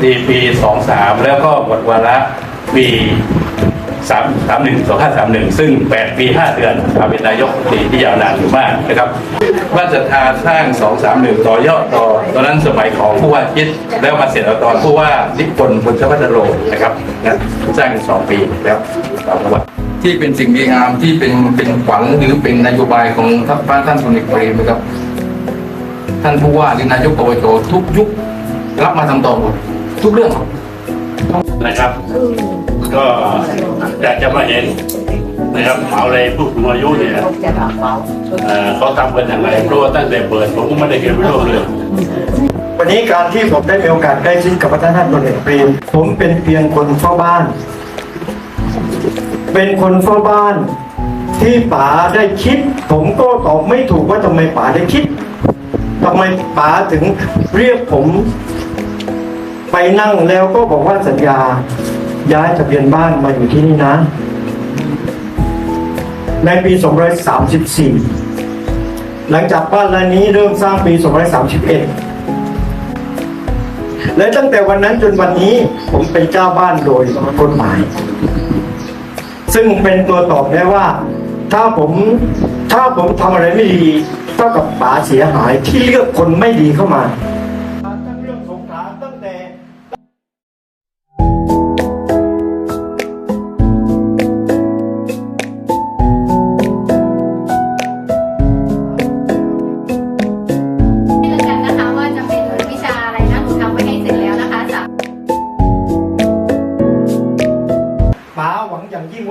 เป็นนายกรัฐมนตรีปี23แล้วก็หมดวาระปี3 31 2531ซึ่ง8ปี5เดือนมาเป็นนายกตีที่ยาวนานอยู่มากนะครับบ้านศรัทาสร้าง231ต่อยอดต่อ ตอนนั้นสมัยของผู้ว่าคิดแล้วมาเสร็จตอนผู้ว่านิพนธ์บุญชวัฒโรนะครับนะสร้างสองปีแล้วสองจังหวัดที่เป็นสิ่งดีงามที่เป็นเป็นขวัญหรือเป็นนโยบายของท่านท่านพลเอกเปรมนะครับ ท่านผู้ว่าหรือนายกอบจทุกยุครับมาทำต่อหมด ทุกเรื่องนะครับ ก็อยากจะมาเห็นนะครับเอาอะไรผู้สูงอายุเนี่ยเขาทำกันอย่างไรเพราะว่าตั้งแต่เปิดผมก็ไม่ได้เก็บไว้ร่วมเลยวันนี้การที่ผมได้มีโอกาสใกล้ชิดกับพระท่านพลเอกเปรมผมเป็นเพียงคนเฝ้าบ้าน เป็นคนเฝ้าบ้าน ที่ป๋าได้คิด ผมก็ตอบไม่ถูกว่าทำไมป๋าได้คิดทำไมป๋าถึงเรียกผม ไปนั่งแล้วก็บอกว่าสัญญา ย้ายทะเบียนบ้านมาอยู่ที่นี่นะ ในปี 234 หลังจากบ้านหลังนี้เริ่มสร้างปี 231 และตั้งแต่วันนั้นจนวันนี้ผมเป็นเจ้าบ้านโดยกฎหมาย ซึ่งเป็นตัวตอบได้ว่า ถ้าผมถ้าผมทำอะไรไม่ดีเท่ากับป๋าเสียหายที่เลือกคนไม่ดีเข้ามา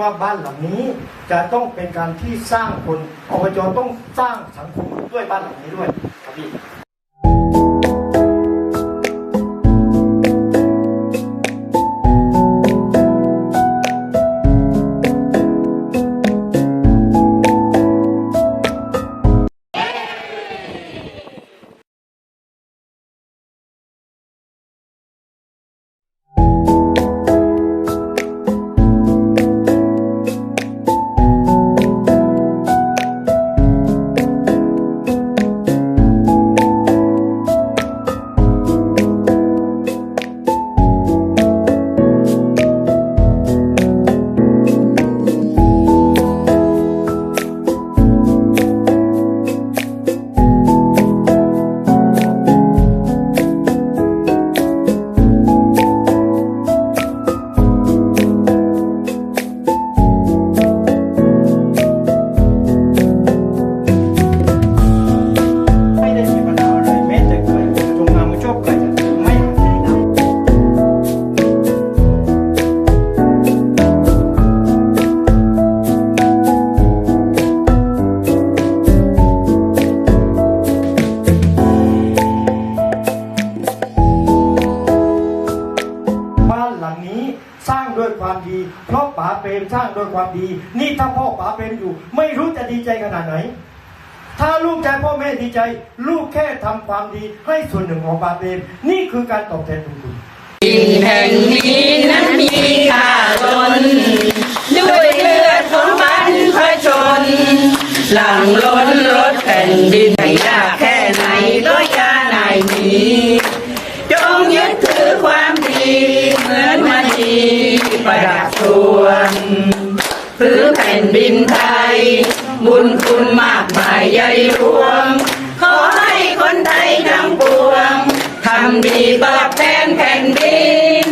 วังอย่างยิ่งว่าบ้านหลังนี้จะต้องเป็นการที่สร้างคนอบจต้องสร้างสังคมด้วยบ้านหลังนี้ด้วยครับพี่ สร้างด้วยความดี เพราะป๋าเปรมสร้างด้วยความดี นี่ถ้าพ่อป๋าเปรมอยู่ ไม่รู้จะดีใจขนาดไหน ถ้าลูกใจพ่อแม่ดีใจ ลูกแค่ทำความดีให้ส่วนหนึ่งของป๋าเปรมนี่คือการตอบแทนบุญคุณดินแห่งนี้นั้นมีค่าล้นด้วยเลือดของบรรพชน หลังล้นรถแผ่นดินให้ยากแค่ไหนก็ วงพื้นแผ่นดินไทย บุญคุณมากมายใหญ่หลวง ขอให้คนไทยทั้งปวง ทำดีตอบแทนแผ่นดิน